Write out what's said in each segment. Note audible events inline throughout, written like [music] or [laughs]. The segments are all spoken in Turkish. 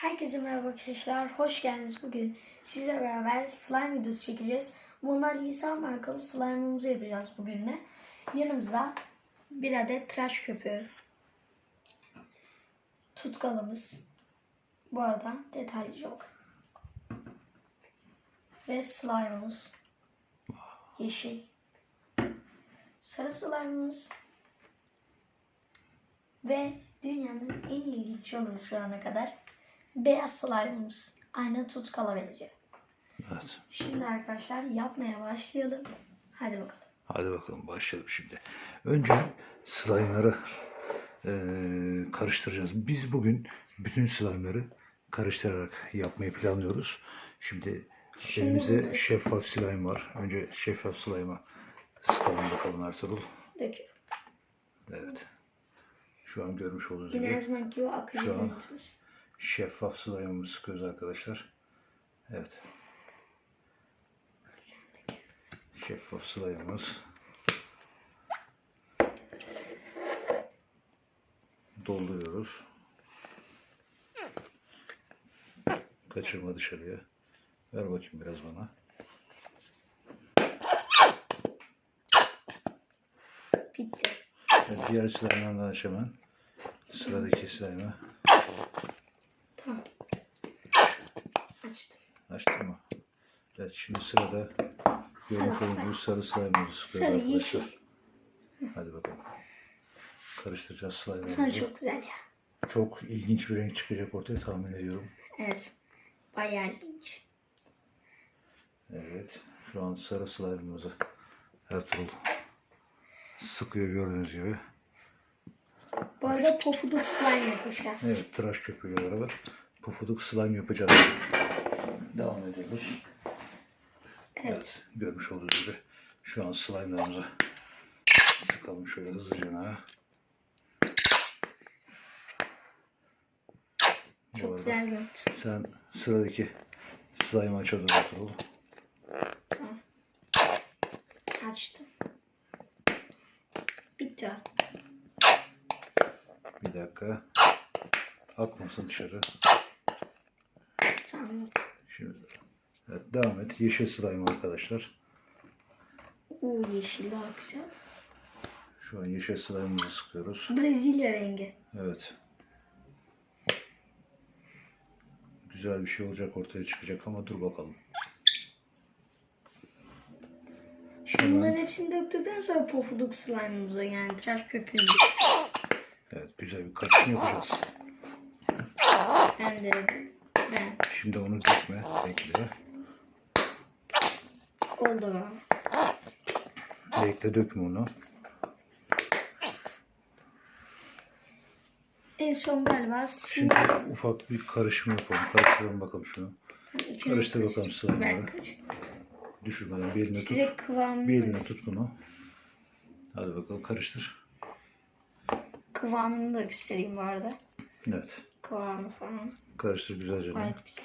Herkese merhaba arkadaşlar. Hoş geldiniz. Bugün sizle beraber slime videosu çekeceğiz. Mona Lisa markalı slime'ımızı yapacağız bugün de. Yanımızda bir adet tıraş köpüğü. Tutkalımız. Bu arada detaylı yok. Ve slime'ımız. Yeşil. Sarı slime'ımız. Ve dünyanın en ilginç yolu şu ana kadar beyaz slime'ımız. Aynı tutkala benziyor. Evet. Şimdi arkadaşlar yapmaya başlayalım. Hadi bakalım. Hadi bakalım başlayalım şimdi. Önce slime'ları eee, karıştıracağız. Biz bugün bütün slime'ları karıştırarak yapmayı planlıyoruz. Şimdi, Şimdi elimizde bunu- şeffaf slime var. Önce şeffaf slime'a sıkalım bakalım Ertuğrul. Döküyorum. Evet. Şu an görmüş olduğunuz gibi zaman gibi o akıcı Şu an-. Şeffaf slime'ımızı sıkıyoruz arkadaşlar. Evet. Şeffaf slime'ımız. Dolduruyoruz. Kaçırma dışarıya. Ver bakayım biraz bana. Bitti. Evet, diğer slime'dan hemen. Sıradaki slime'ı Tamam. Açtım. açtın mı? Evet şimdi sırada görmüş Sarı olduğunuz sarı slime'ımızı Sarı, sıkıyoruz arkadaşlar. yeşil. Hadi bakalım. Karıştıracağız Sana slime'ımızı. çok güzel ya. Çok ilginç bir renk çıkacak ortaya tahmin ediyorum. Evet. Bayağı ilginç. Evet. Şu an sarı slime'ımızı Ertuğrul sıkıyor gördüğünüz gibi. Bu arada pofuduk slime yapacağız. Evet tıraş köpüğüyle beraber pufuduk slime yapacağız. Devam ediyoruz. Evet. Görmüş olduğunuz gibi şu an slime'larımızı sıkalım şöyle hızlıca. Çok güzel görüntü. Sen sıradaki slime açalım Ertuğrul. Tamam. Açtım. Bitti. Bir dakika. Akmasın dışarı. Tamam. Şimdi evet, devam et. Yeşil slime arkadaşlar. Uuu yeşil daha güzel. Şu an yeşil slime'ımızı sıkıyoruz. Brezilya rengi. Evet. Güzel bir şey olacak ortaya çıkacak ama dur bakalım. Bunların Hemen, hepsini döktükten sonra pofuduk slime'ımıza yani tıraş köpüğümüze. Evet güzel bir karışım yapacağız. Ben de ben. Şimdi onu dökme. Bekle. Oldu? Bekle dökme onu. En son galiba Şimdi ufak bir karışım yapalım. Karıştıralım bakalım şunu. karıştır bakalım karıştırdım. Düşürmeden bir eline tut. Bir eline tut bunu. Hadi bakalım karıştır. Kıvamını da göstereyim bu arada. Evet. Kıvamı falan. Karıştır güzelce. Gayet güzel.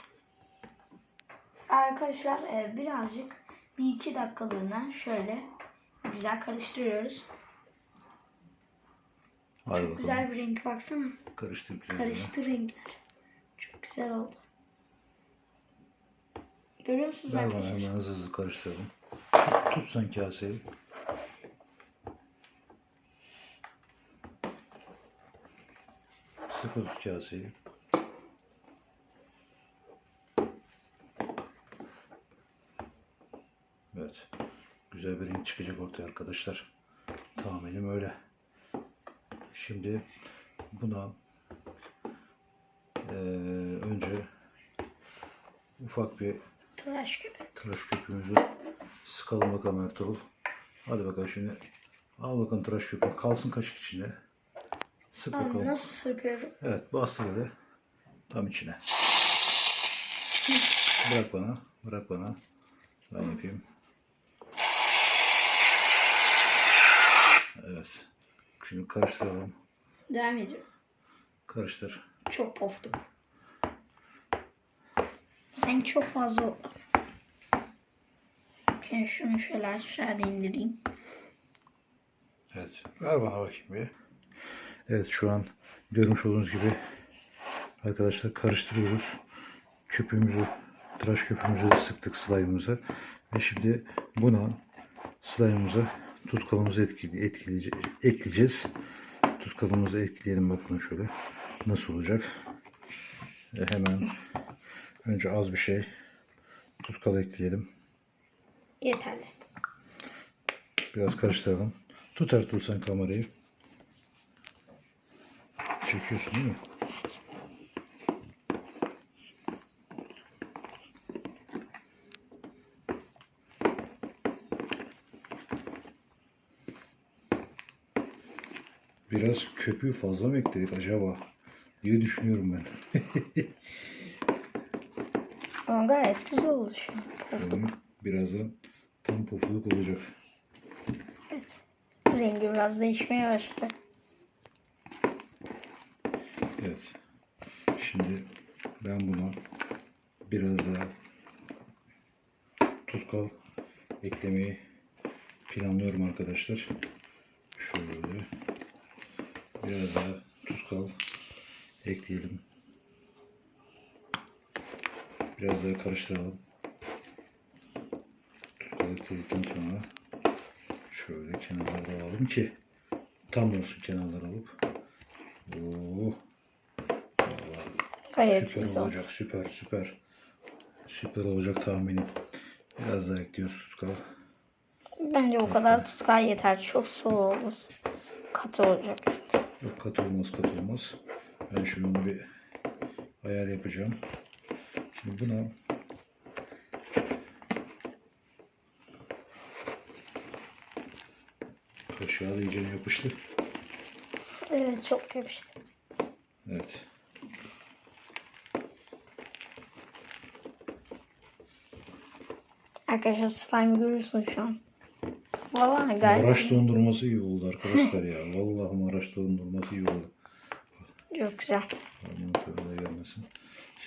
Arkadaşlar e, birazcık bir iki dakikalığına şöyle güzel karıştırıyoruz. Hadi bakalım. Güzel bir renk baksana. Karıştır güzelce. Karıştı renkler. Çok güzel oldu. Görüyor musunuz Ver bana arkadaşlar? hemen hızlı hızlı karıştıralım. Tut sen kaseyi. Sıkı tut kaseyi. Evet. Güzel bir renk çıkacak ortaya arkadaşlar. Tahminim öyle. Şimdi buna eee, önce ufak bir Tıraş gibi. tıraş köpüğümüzü sıkalım bakalım Ertuğrul. Hadi bakalım şimdi. Al bakalım tıraş köpüğü. Kalsın kaşık içinde. Sık Abi bakalım. nasıl sıkıyorum? Evet bastır öyle. Tam içine. Bırak bana. Bırak bana. Ben yapayım. Evet. Şimdi karıştıralım. Devam ediyorum. Karıştır. Çok poftuk. Sen çok fazla. Ben şunu şöyle aşağı indireyim. Evet. Ver bana bakayım bir. Evet şu an görmüş olduğunuz gibi arkadaşlar karıştırıyoruz. Köpüğümüzü, tıraş köpüğümüzü de sıktık slime'ımıza. Ve şimdi buna slime'ımıza tutkalımızı etkile, etkileyece, ekleyeceğiz. Tutkalımızı ekleyelim bakalım şöyle. Nasıl olacak? Ve hemen önce az bir şey tutkal ekleyelim. Yeterli. Biraz karıştıralım. Tut Ertuğrul sen kamerayı. Çekiyorsun değil mi? Evet. Biraz köpüğü fazla mı ekledik acaba? diye düşünüyorum ben. [laughs] Ama gayet güzel oldu şu an. Birazdan tam pofuduk olacak. Evet. Rengi biraz değişmeye başladı. Evet. Şimdi ben buna biraz daha tutkal eklemeyi planlıyorum arkadaşlar. Şöyle biraz daha tutkal ekleyelim. Biraz daha karıştıralım. Tutkal ekledikten sonra şöyle kenarlara alalım ki tam olsun kenarları alıp. Oo. Gayet süper güzel olacak. oldu. Süper süper. Süper olacak tahminim. Biraz daha ekliyoruz tutkal. Bence o kadar tutkal yeter. Çok sıvı olmasın. Katı olacak. Yok kat olmaz kat olmaz. Ben şunun bir ayar yapacağım. Şimdi buna kaşığa da iyice yapıştı. Evet çok yapıştı. Evet. Arkadaşlar slime görüyorsunuz şu an. Vallahi gayet Maraş dondurması gibi oldu arkadaşlar ya. Vallahi Maraş dondurması gibi oldu. çok güzel. Aman tövbe gelmesin.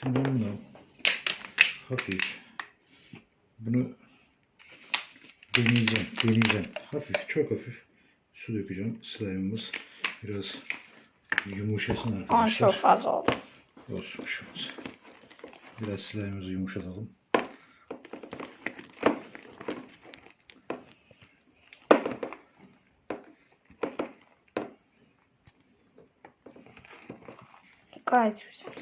Şimdi buna hafif bunu deneyeceğim, deneyeceğim. Hafif, çok hafif su dökeceğim. Slime'ımız biraz yumuşasın arkadaşlar. çok fazla oldu. Olsun şey olmaz. Biraz slime'ımızı yumuşatalım. Gayet güzel.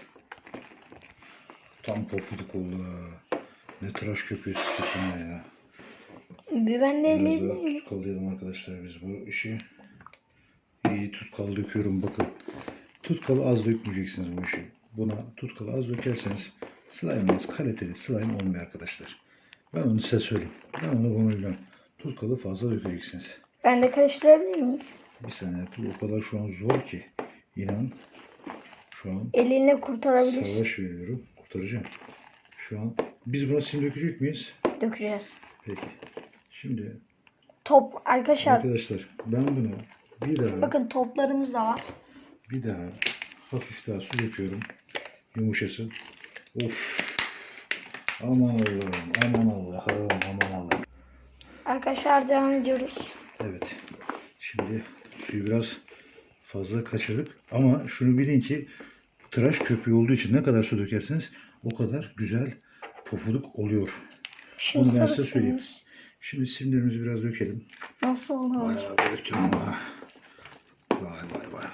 Tam pofuduk oldu ha. Ne tıraş köpüğü sıkıntı ya. Bir ben de eleyeyim. tutkalayalım arkadaşlar biz bu işi. İyi tutkal döküyorum bakın. Tutkalı az dökmeyeceksiniz bu işi. Buna tutkalı az dökerseniz slime'ınız kaliteli slime olmuyor arkadaşlar. Ben onu size söyleyeyim. Ben onu bunu bilmem. Tutkalı fazla dökeceksiniz. Ben de karıştırabilir miyim? Bir saniye o kadar şu an zor ki. İnan şu an Elinle kurtarabilirsin. savaş veriyorum. Kurtaracağım. Şu an biz buna sim dökecek miyiz? Dökeceğiz. Peki. Şimdi Top arkadaşlar arkadaşlar ben bunu bir daha bakın toplarımız da var. Bir daha hafif daha su döküyorum. Yumuşasın. Of. Aman Allah'ım, aman Allah'ım, aman Allah'ım. Arkadaşlar devam ediyoruz. Evet. Şimdi suyu biraz fazla kaçırdık. Ama şunu bilin ki tıraş köpüğü olduğu için ne kadar su dökerseniz o kadar güzel pofuduk oluyor. Şimdi Bunu ben size söyleyeyim. Şimdi simlerimizi biraz dökelim. Nasıl olur? Vay vay döktüm ama. Vay vay vay.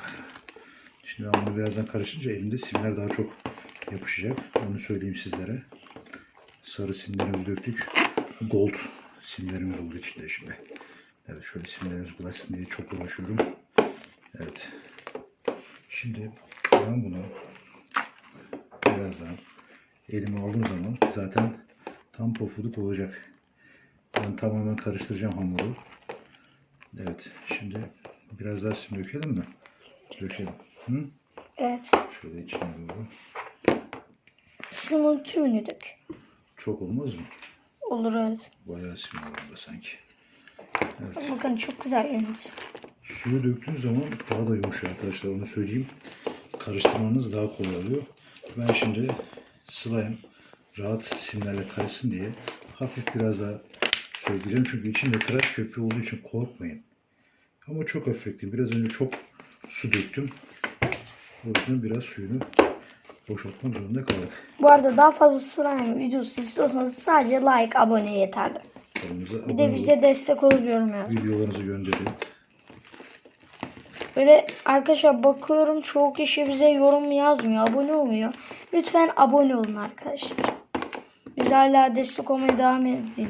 Şimdi ben bunu birazdan karışınca elimde simler daha çok yapışacak. Onu söyleyeyim sizlere. Sarı simlerimizi döktük. Gold simlerimiz oldu içinde şimdi. Evet şöyle simlerimiz bulaşsın diye çok uğraşıyorum. Evet. Şimdi ben bunu birazdan elime aldığım zaman zaten tam pofuduk olacak. Ben tamamen karıştıracağım hamuru. Evet. Şimdi biraz daha sim dökelim mi? Dökelim. Hı? Evet. Şöyle içine doğru. Şunun tümünü dök. Çok olmaz mı? Olur evet. Bayağı sim orada sanki. Bakın çok güzel yalnız. Suyu döktüğün zaman daha da yumuşak arkadaşlar onu söyleyeyim. Karıştırmanız daha kolay oluyor. Ben şimdi slime rahat simlerle karışsın diye hafif biraz daha söyleyeceğim. Çünkü içinde tıraş köpüğü olduğu için korkmayın. Ama çok hafif ekleyeyim. Biraz önce çok su döktüm. O yüzden biraz suyunu boşaltmak zorunda kaldık. Bu arada daha fazla slime videosu istiyorsanız sadece like, abone yeterli. Kanalımıza Bir abone de olun. bize destek oluyorum yani. Videolarınızı gönderin. Böyle arkadaşlar bakıyorum çoğu kişi bize yorum yazmıyor, abone olmuyor. Lütfen abone olun arkadaşlar. Biz hala destek olmaya devam edin.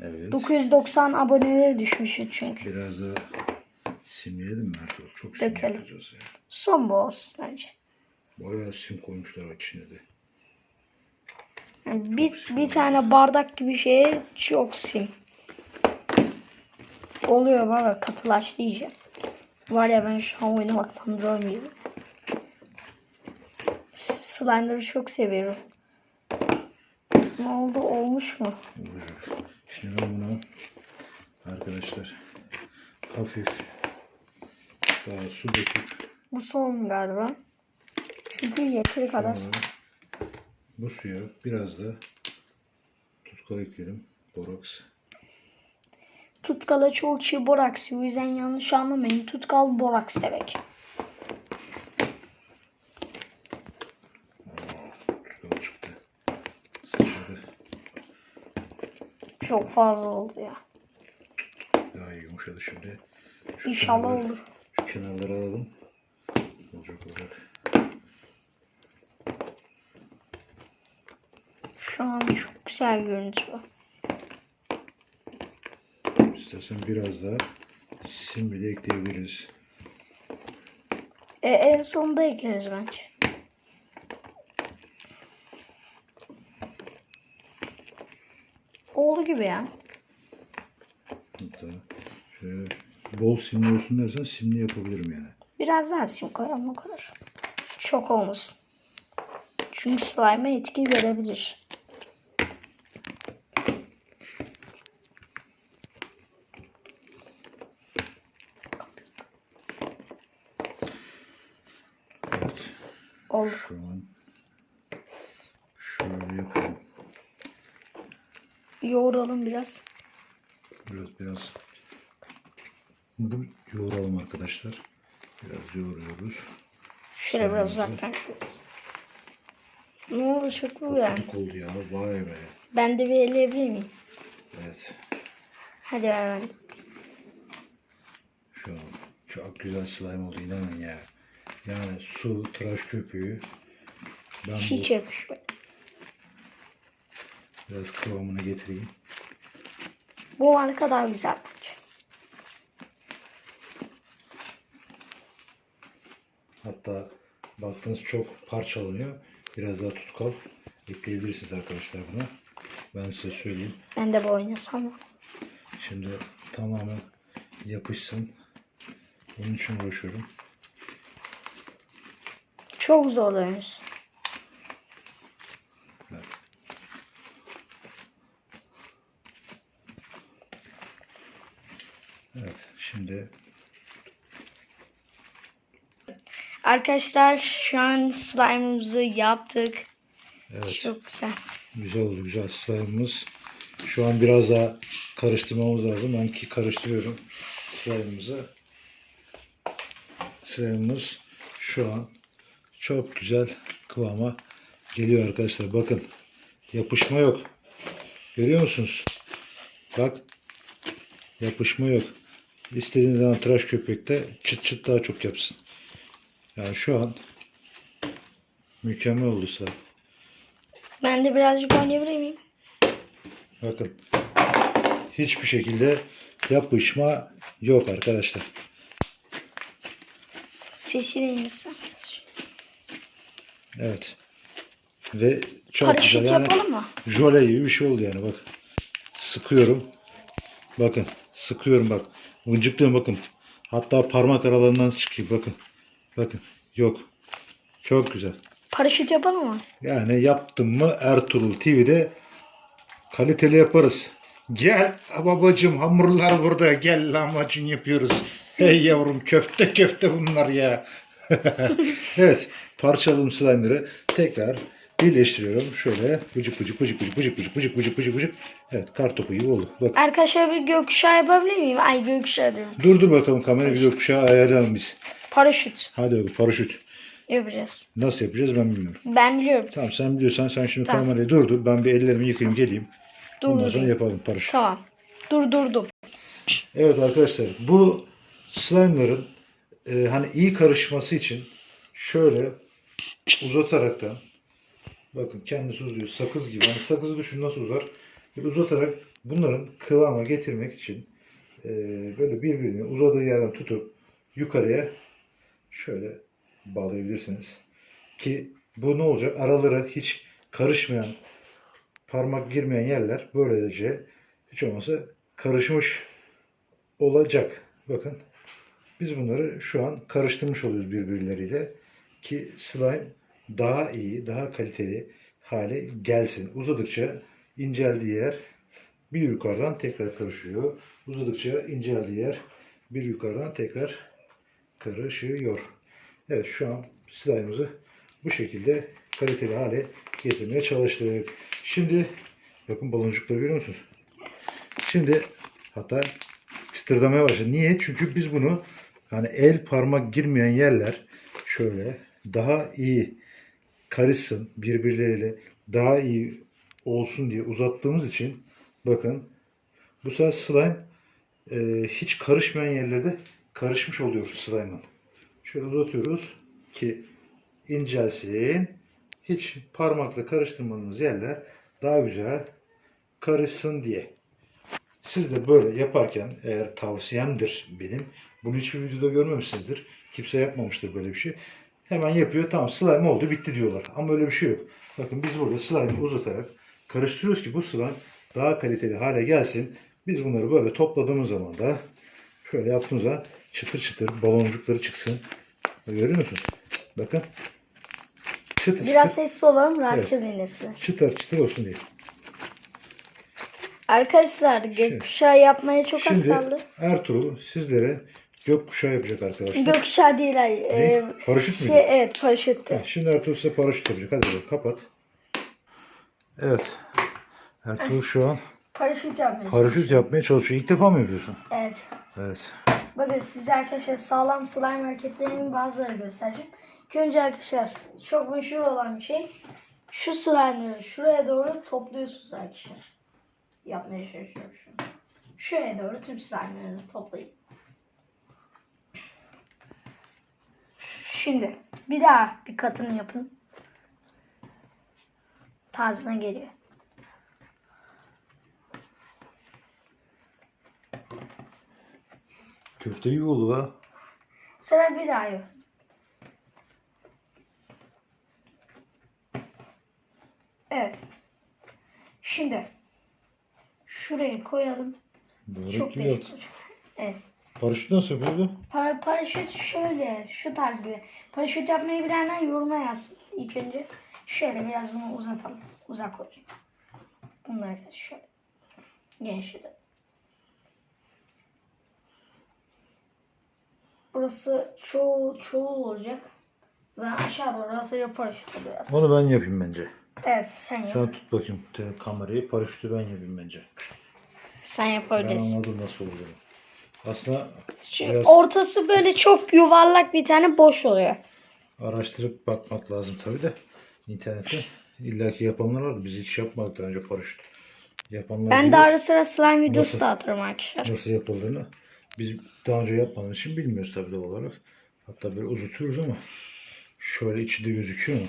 Evet. 990 abonelere düşmüşüz çünkü. Biraz da simleyelim mi Ertuğrul? Çok sim Dökelim. yapacağız ya. Son bu olsun bence. Bayağı sim koymuşlar bak içine de. Yani bir, bir tane bardak gibi şeye çok sim. Oluyor baba katılaştı iyice. Var ya ben şu an oynamaktan duramıyorum. Slime'ları çok seviyorum. Ne oldu olmuş mu? Olacak. Şimdi ben bunu arkadaşlar hafif daha su döküp Bu son galiba. Çünkü yeteri kadar. bu suya biraz da tutkal ekleyelim. Boraks. Tutkala çoğu kişi boraks diyor. O yüzden yanlış anlamayın. Tutkal boraks demek. Çok fazla oldu ya. Daha iyi yumuşadı şimdi. Şu İnşallah kenarları- olur. Şu kenarları alalım. Olacak olacak. Şu an çok güzel görüntü bu. İstersen biraz daha sim bile ekleyebiliriz. E, en sonunda ekleriz bence. Oldu gibi ya. Hatta şöyle bol simli olsun dersen simli yapabilirim yani. Biraz daha sim koyalım o kadar. Çok olmasın. Çünkü slime'a etki verebilir. Evet. Oldu. Şu an şöyle yapalım. Yoğuralım biraz. Biraz biraz bu yoğuralım arkadaşlar. Biraz yoğuruyoruz. Şöyle biraz uzaktan. Ne oldu çok mu yani? Kutluk oldu ya. Vay be. Ben de bir eleyebilir miyim? Evet. Hadi ver ben. Şu an çok güzel slime oldu inanın ya. Yani su, tıraş köpüğü. Ben Hiç bu yakışmadı. Biraz kıvamına getireyim. Bu var kadar güzel bence. Hatta baktığınız çok parçalanıyor. Biraz daha tutkal ekleyebilirsiniz arkadaşlar buna. Ben size söyleyeyim. Ben de bu oynasam mı? Şimdi tamamen yapışsın. Bunun için uğraşıyorum. Çok zorlanıyorsun. Evet. Evet, şimdi Arkadaşlar şu an slime'ımızı yaptık. evet Çok güzel. güzel oldu güzel slime'ımız. Şu an biraz daha karıştırmamız lazım. Ben ki karıştırıyorum slime'ımızı. Slime'ımız şu an çok güzel kıvama geliyor arkadaşlar. Bakın yapışma yok. Görüyor musunuz? Bak yapışma yok. İstediğiniz zaman tıraş köpekte çıt çıt daha çok yapsın. Yani şu an mükemmel oldu slime. Ben de birazcık oynayabilir miyim? Bakın. Hiçbir şekilde yapışma yok arkadaşlar. Sesini insan. Evet. Ve çok Paraşüt güzel. Yani yapalım mı? jöle gibi bir şey oldu yani bak. Sıkıyorum. Bakın. Sıkıyorum bak. Mıncıklıyorum bakın. Hatta parmak aralarından çıkıyor bakın. Bakın. Yok. Çok güzel. Paraşüt yapalım mı? Yani yaptım mı Ertuğrul TV'de kaliteli yaparız. Gel babacım hamurlar burada gel lahmacun yapıyoruz. Hey yavrum köfte köfte bunlar ya. [laughs] evet parçaladım slime'ları tekrar birleştiriyorum. Şöyle bıcık bıcık bıcık bıcık bıcık bıcık bıcık bıcık bıcık bıcık. Evet kar topu gibi oldu. Bak Arkadaşlar bir gökkuşağı yapabilir miyim? Ay gökkuşağı diyorum. dur dur bakalım kamera bir gökkuşağı ayarlayalım biz. Paraşüt. Hadi bakalım paraşüt. Yapacağız. Nasıl yapacağız ben bilmiyorum. Ben biliyorum. Tamam sen biliyorsan sen şimdi Tamam. kamerayı durdur. Ben bir ellerimi yıkayayım geleyim. Ondan sonra Durdurayım. yapalım paraşüt. Tamam. Durdurdum. Evet arkadaşlar bu slime'ların e, hani iyi karışması için şöyle uzataraktan bakın kendisi uzuyor sakız gibi. Hani sakızı düşün nasıl uzar. Böyle uzatarak bunların kıvama getirmek için e, böyle birbirini uzadığı yerden tutup yukarıya şöyle bağlayabilirsiniz. Ki bu ne olacak? Aralara hiç karışmayan parmak girmeyen yerler böylece hiç olmazsa karışmış olacak. Bakın biz bunları şu an karıştırmış oluyoruz birbirleriyle ki slime daha iyi, daha kaliteli hale gelsin. Uzadıkça inceldiği yer bir yukarıdan tekrar karışıyor. Uzadıkça inceldiği yer bir yukarıdan tekrar karışıyor. Evet şu an slime'ımızı bu şekilde kaliteli hale getirmeye çalıştık. Şimdi bakın baloncukları görüyor musunuz? Şimdi hatta çıtırdamaya başladı. Niye? Çünkü biz bunu hani el parmak girmeyen yerler şöyle daha iyi karışsın birbirleriyle daha iyi olsun diye uzattığımız için bakın bu sefer slime e, hiç karışmayan yerlerde karışmış oluyor slime'ın. Şöyle uzatıyoruz ki incelsin. Hiç parmakla karıştırmadığımız yerler daha güzel karışsın diye. Siz de böyle yaparken eğer tavsiyemdir benim. Bunu hiçbir videoda görmemişsinizdir. Kimse yapmamıştır böyle bir şey. Hemen yapıyor. Tamam slime oldu bitti diyorlar. Ama öyle bir şey yok. Bakın biz burada slime'ı uzatarak karıştırıyoruz ki bu slime daha kaliteli hale gelsin. Biz bunları böyle topladığımız zaman da şöyle yaptığımız zaman çıtır çıtır baloncukları çıksın. Görüyor musunuz? Bakın. Çıtır Biraz çıtır, sessiz olalım rahatça dinlesinler. çıtır çıtır olsun diye. Arkadaşlar gökkuşağı yapmaya çok az Şimdi kaldı. Ertuğrul sizlere gökkuşağı yapacak arkadaşlar. Gökkuşağı değil hayır. Ne? Ee, Paraşüt müydü? şey, evet paraşüttü. Şimdi Ertuğrul size paraşüt yapacak. Hadi bakalım kapat. Evet. Ertuğrul şu an Paraşüt yapmaya paraşüt yapmaya çalışıyor. İlk defa mı yapıyorsun? Evet. Evet. Bakın size arkadaşlar sağlam slime hareketlerinin bazılarını göstereceğim. İlk önce arkadaşlar çok meşhur olan bir şey. Şu slime'ları şuraya doğru topluyorsunuz arkadaşlar. Yapmaya çalışıyorum şu an. Şuraya doğru tüm slime'larınızı toplayın. Şimdi bir daha bir katını yapın. Tarzına geliyor. Köfte gibi oldu ha. Sonra bir daha yapın. Evet. Şimdi şuraya koyalım. Börek Çok gibi. Evet. Paraşüt nasıl yapıyordu? Para, paraşüt şöyle, şu tarz gibi. Paraşüt yapmayı bilenler yoruma yazsın. İlk önce şöyle biraz bunu uzatalım. Uzak olacak. Bunları şöyle genişletelim. Burası çoğu çoğul olacak. Ve aşağı doğru aslında paraşüt oluyor aslında. Onu ben yapayım bence. Evet sen yap. Sen tut bakayım kamerayı. Paraşütü ben yapayım bence. Sen Ben yapabilirsin. anladım nasıl olduğunu. Aslında Şu biraz- ortası böyle çok yuvarlak bir tane boş oluyor. araştırıp bakmak lazım tabii de. İnternette illaki yapanlar var. Biz hiç yapmadık daha önce paraşüt. Yapanlar Ben de bilir ara sıra slime videosu Nasıl? da atarım arkadaşlar. nasıl yapıldığını. Biz daha önce yapmadığımız için bilmiyoruz tabii doğal olarak. Hatta böyle uzutuyoruz ama şöyle içi de gözüküyor mu?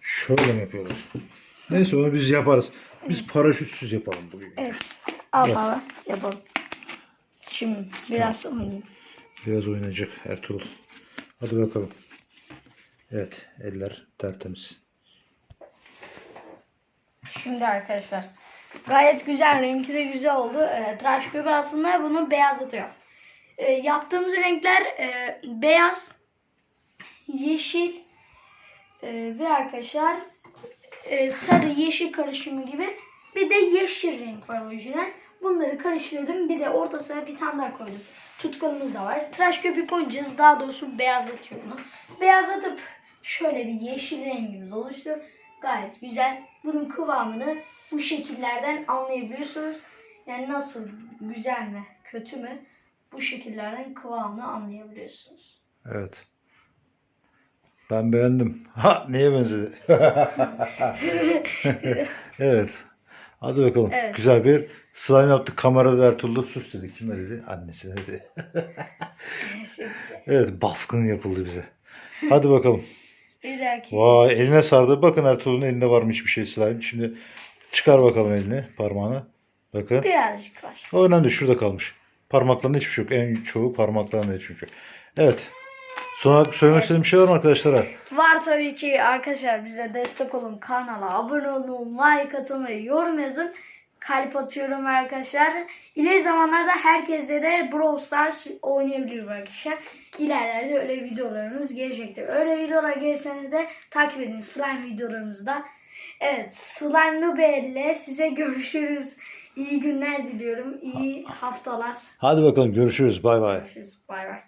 Şöyle mi yapıyorlar? Neyse onu biz yaparız. Biz paraşütsüz yapalım bugün. Evet. Al baba yapalım. Şimdi biraz oynayayım. Biraz oynayacak Ertuğrul. Hadi bakalım. Evet eller tertemiz. Şimdi arkadaşlar gayet güzel renki de güzel oldu. Ee, tıraş köpüğü aslında bunu beyazlatıyor. Ee, yaptığımız renkler e, beyaz, yeşil e, ve arkadaşlar e, sarı yeşil karışımı gibi bir de yeşil renk var orijinal. Bunları karıştırdım. Bir de ortasına bir tane daha koydum. Tutkalımız da var. Tıraş köpüğü koyacağız. Daha doğrusu beyazlatıyor bunu. Beyazlatıp şöyle bir yeşil rengimiz oluştu. Gayet güzel. Bunun kıvamını bu şekillerden anlayabiliyorsunuz. Yani nasıl güzel mi kötü mü bu şekillerden kıvamını anlayabiliyorsunuz. Evet. Ben beğendim. Ha neye benzedi? [laughs] [laughs] evet. Hadi bakalım. Evet. Güzel bir slime yaptık. Kamerada Ertuğrul'da sus dedi. Kime dedi? Annesine dedi. evet baskın yapıldı bize. Hadi bakalım. Bir dahaki. Vay eline sardı. Bakın Ertuğrul'un elinde var mı hiçbir şey slime. Şimdi çıkar bakalım elini parmağını. Bakın. Birazcık var. O önemli şurada kalmış. Parmaklarında hiçbir şey yok. En çoğu parmaklarında çünkü. Evet. Son olarak söylemek istediğim bir şey var mı arkadaşlara? Var tabii ki arkadaşlar bize destek olun. Kanala abone olun, like atın ve yorum yazın. Kalp atıyorum arkadaşlar. İleri zamanlarda herkese de Brawl Stars oynayabilirim arkadaşlar. İlerlerde öyle videolarımız gelecektir. Öyle videolar gelirse de takip edin slime videolarımızda. Evet Slime'lı Belle size görüşürüz. İyi günler diliyorum. İyi haftalar. Hadi bakalım görüşürüz. Bay bay. Görüşürüz. Bay bay.